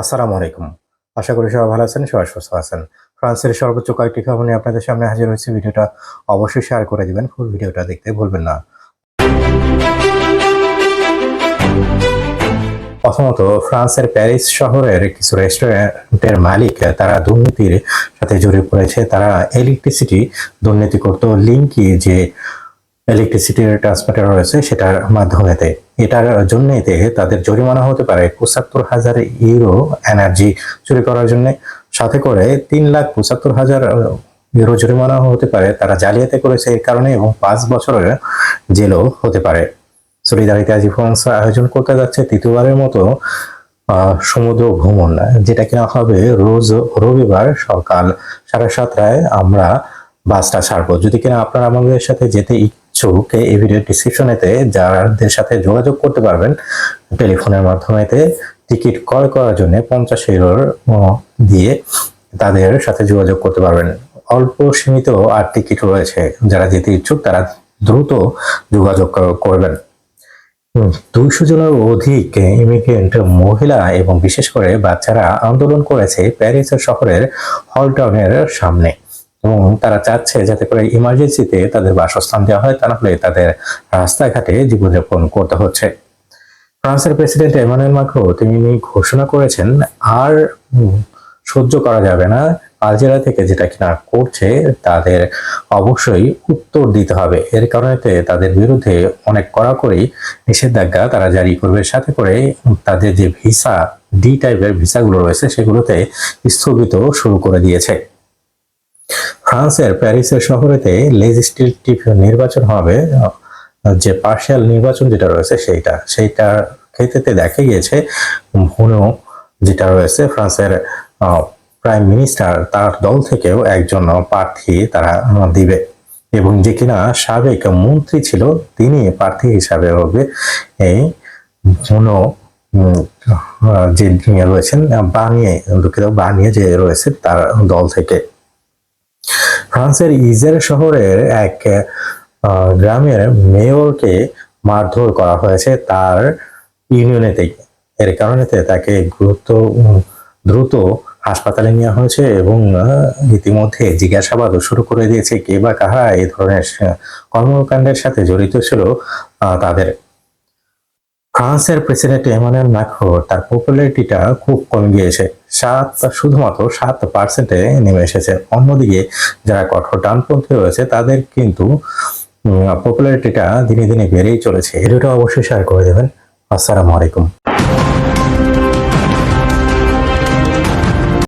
আসসালামু আলাইকুম। আশা করি সবাই ভালো আছেন, সবাই সুস্থ আছেন। ফ্রান্সের সর্বোচ্চ কয়েকটি খবর নিয়ে আপনাদের সামনে হাজির হয়েছে। ভিডিওটা অবশ্যই শেয়ার করে দিবেন ফুল ভিডিওটা দেখতে ভুলবেন না। প্রথমত, ফ্রান্সের প্যারিস শহরের কিছু রেস্টুরেন্টের মালিক, তারা দুর্নীতির সাথে জড়িয়ে পড়েছে। তারা ইলেকট্রিসিটি দুর্নীতি করত। লিঙ্কি যে ইলেকট্রিসিটির ট্রান্সমিটার রয়েছে, সেটার মাধ্যমেতে। এটার জন্যতে তাদের জরিমানা হতে পারে পঁচাত্তর হাজার ইউরো এনার্জি চুরি করার জন্য। সাথে করে তিন লাখ পঁচাত্তর হাজার ইউরো জরিমানা হতে পারে তারা জালিয়াতি করেছে এর কারণে এবং পাঁচ বছরের জেলও হতে পারে। সলিদারিতে আজি ফ্রান্স আয়োজন করতে যাচ্ছে তৃতীয়বারের মতো সমুদ্র ভ্রমণ, যেটা কিনা হবে রোজ রবিবার সকাল সাড়ে সাতটায়। আমরা বাসটা ছাড়বো। যদি কিনা আপনারা আমাদের সাথে যেতে ইচ্ছুক এই ভিডিও ডিসক্রিপশনেতে যাদের সাথে যোগাযোগ করতে পারবেন, টেলিফোনের মাধ্যমেতে টিকিট ক্রয় করার জন্য পঞ্চাশ ইউরোর দিয়ে তাদের সাথে যোগাযোগ করতে পারবেন। অল্প সীমিত আর টিকিট রয়েছে, যারা যেতে ইচ্ছুক তারা দ্রুত যোগাযোগ করবেন। দুইশো জনের অধিক ইমিগ্রেন্ট মহিলা এবং বিশেষ করে বাচ্চারা আন্দোলন করেছে প্যারিসের শহরের হলটাউনের সামনে। এবং তারা চাচ্ছে যাতে করে ইমার্জেন্সিতে তাদের বাসস্থান দেওয়া হয় তা না হলে তাদের রাস্তাঘাটে জীবনযাপন করতে হচ্ছে। ফ্রান্সের প্রেসিডেন্ট এমানুয়েল মাক্রো, তিনি ঘোষণা করেছেন, আর সহ্য করা যাবে না, আলজেরিয়া থেকে যেটা কিনা করছে, তাদের অবশ্যই উত্তর দিতে হবে। এর কারণে তাদের বিরুদ্ধে অনেক কড়াকড়ি নিষেধাজ্ঞা তারা জারি করবে। সাথে করে তাদের যে ভিসা ডি টাইপের ভিসাগুলো রয়েছে, সেগুলোতে স্থগিত শুরু করে দিয়েছে। ফ্রান্সের প্যারিসের শহরেতে লেজিসলেটিভ নির্বাচন হবে, যে পার্শিয়াল নির্বাচন যেটা রয়েছে সেইটা সেইটার ক্ষেত্রে দেখা গিয়েছে ভুনো যেটা রয়েছে, ফ্রান্সের প্রাইম মিনিস্টার তার দল থেকেও একজন প্রার্থী তারা দিবে। এবং যে কিনা সাবেক মন্ত্রী ছিল, তিনি প্রার্থী হিসাবে হবে। এই ভুনো যে রয়েছেন, বানিয়ে দুঃখিত, বানিয়ে যে রয়েছে তার দল থেকে। ফ্রান্সের ইজের শহরের এক গ্রামের মেয়রকে মারধর করা হয়েছে তার ইউনিয়নেতেই এর কারণে তাকে গুরুত্ব, দ্রুত হাসপাতালে নেওয়া হয়েছে এবং ইতিমধ্যে জিজ্ঞাসাবাদও শুরু করে দিয়েছে কে বা কারা এই ধরনের কর্মকাণ্ডের সাথে জড়িত ছিল তাদের। ফ্রান্সের প্রেসিডেন্ট এমানুয়েল ম্যাক্রো তার পপুলারিটিটা খুব কমে গিয়েছে। সাত শুধুমাত্র সাত পার্সেন্টে নেমে এসেছে। অন্যদিকে যারা কঠোর ডানপন্থী রয়েছে, তাদের কিন্তু পপুলারিটিটা দিনে দিনে বেড়েই চলেছে। ভিডিওটা অবশ্যই শেয়ার করে দেবেন। আসসালামু আলাইকুম।